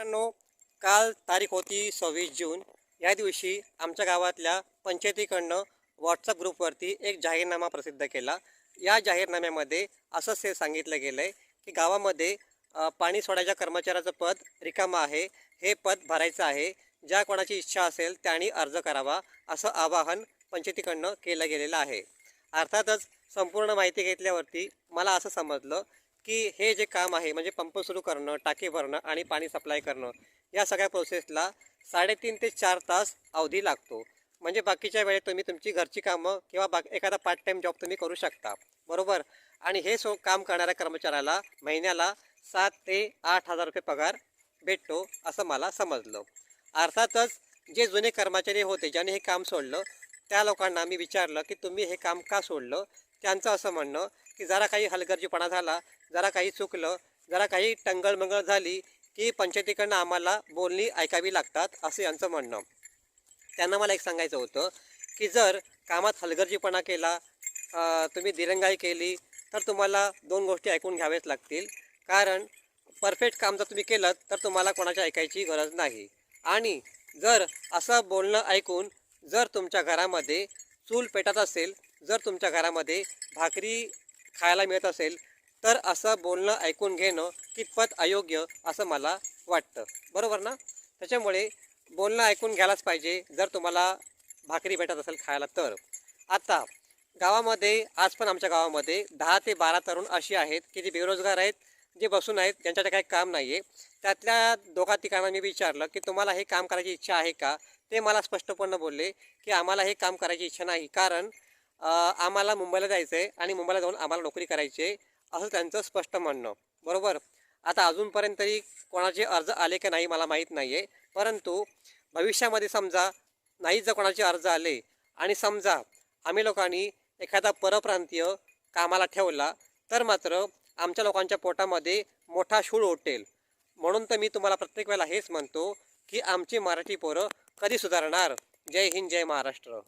मित्रांनो काल तारीख होती सव्वीस जून. या दिवशी आमच्या गावातल्या पंचायतीकडनं व्हॉट्सअप ग्रुपवरती एक जाहीरनामा प्रसिद्ध केला. या जाहीरनाम्यामध्ये असंच हे सांगितलं गेलं आहे की गावामध्ये पाणी सोडायच्या कर्मचाऱ्याचं पद रिकामं आहे. हे पद भरायचं आहे. ज्या कोणाची इच्छा असेल त्यांनी अर्ज करावा असं आवाहन पंचायतीकडनं केलं गेलेलं आहे. अर्थातच संपूर्ण माहिती घेतल्यावरती मला असं समजलं की हे जे काम आहे म्हणजे पंप सुरू करणं टाकी भरणं आणि पाणी सप्लाय करणं या सगळ्या प्रोसेसला साडेतीन ते चार तास अवधी लागतो. म्हणजे बाकीच्या वेळेत तुम्ही तुमची घरची कामं किंवा बा एखादा पार्ट टाईम जॉब तुम्ही करू शकता. बरोबर? आणि हे सो काम करणाऱ्या कर्मचाऱ्याला महिन्याला सात ते आठ हजार रुपये पगार भेटतो असं मला समजलं. अर्थातच जे जुने कर्मचारी होते ज्यांनी हे काम सोडलं त्या लोकांना मी विचारलं की तुम्ही हे काम का सोडलं? त्यांचं असं म्हणणं की जरा काही हलगर्जीपणा झाला जरा काही चुकलं जरा काही टंगळमंगळ झाली की पंचायतीकडनं आम्हाला बोलणी ऐकावी लागतात असं यांचं म्हणणं. त्यांना मला एक सांगायचं होतं की जर कामात हलगर्जीपणा केला तुम्ही दिरंगाई केली तर तुम्हाला दोन गोष्टी ऐकून घ्याव्याच लागतील. कारण परफेक्ट काम जर तुम्ही केलं तर तुम्हाला कोणाच्या ऐकायची गरज नाही. आणि जर असं बोलणं ऐकून जर तुमच्या घरामध्ये चूल पेटत असेल जर तुमच्या घरामध्ये भाकरी खायला मिळत असेल तर असं बोलणं ऐकून घेणं कितपत अयोग्य असं मला वाटतं. बरोबर ना? त्याच्यामुळे बोलणं ऐकून घ्यायलाच पाहिजे जर तुम्हाला भाकरी भेटत असेल खायला तर. आता गावामध्ये आज पण आमच्या गावामध्ये दहा ते बारा तरुण अशी आहेत की जे बेरोजगार आहेत जे बसून आहेत ज्यांच्याकडे काही काम नाही आहे त्यातल्या दोघा तिघांना मी विचारलं की तुम्हाला हे काम करायची इच्छा आहे का? ते मला स्पष्टपणे बोलले की आम्हाला हे काम करायची इच्छा नाही. कारण आम्हाला मुंबईला जायचं आहे आणि मुंबईला जाऊन आम्हाला नोकरी करायची आहे असं त्यांचं स्पष्ट म्हणणं. बरोबर? आता अजूनपर्यंत तरी कोणाचे अर्ज आले का नाही मला माहीत नाही आहे परंतु भविष्यामध्ये समजा नाही जर कोणाचे अर्ज आले आणि समजा आम्ही लोकांनी एखादा परप्रांतीय कामाला ठेवला तर मात्र आमच्या लोकांच्या पोटामध्ये मोठा शूळ ओटेल. म्हणून तर मी तुम्हाला प्रत्येक वेळेला हेच म्हणतो की आमची मराठी पोरं कधी सुधारणार? जय हिंद जय महाराष्ट्र.